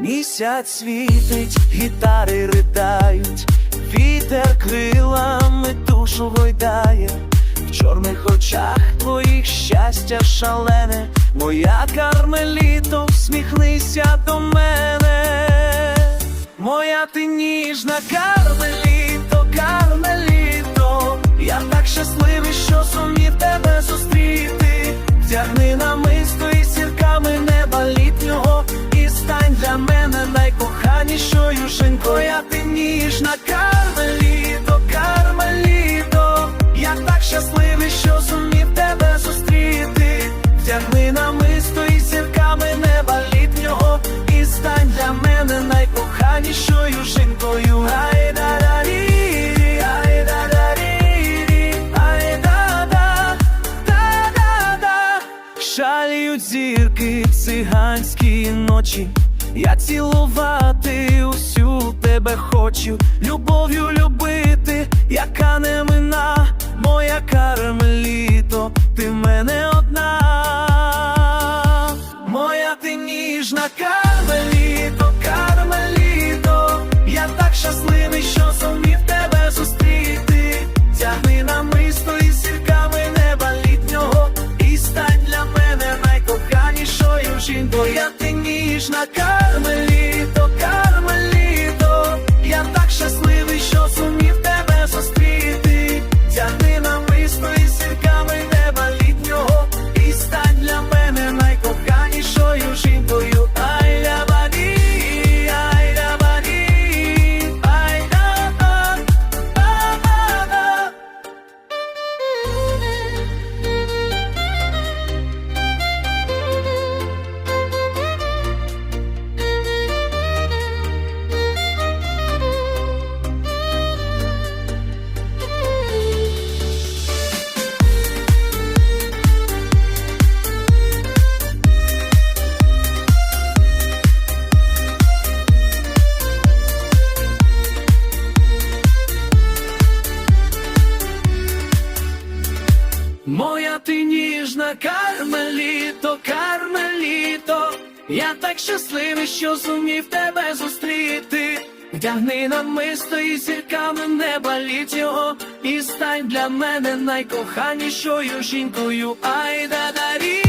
місяць світить, гітари ридають, вітер крилами душу гойдає, в чорних очах твоїх щастя шалене, моя кармеліто, всміхнися до мене, моя ти ніжна Шаліють зірки циганські ночі. Я цілувати усю тебе хочу, любов'ю любити, яка не мина, моя кармеліто, найкоханішою бо Я ти ніжна ти ніжна кармеліто, кармеліто, я так щасливий, що зумів тебе зустріти. Вдягни намисто і зірками неба літ його, і стань для мене найкоханішою жінкою. Ай да да рі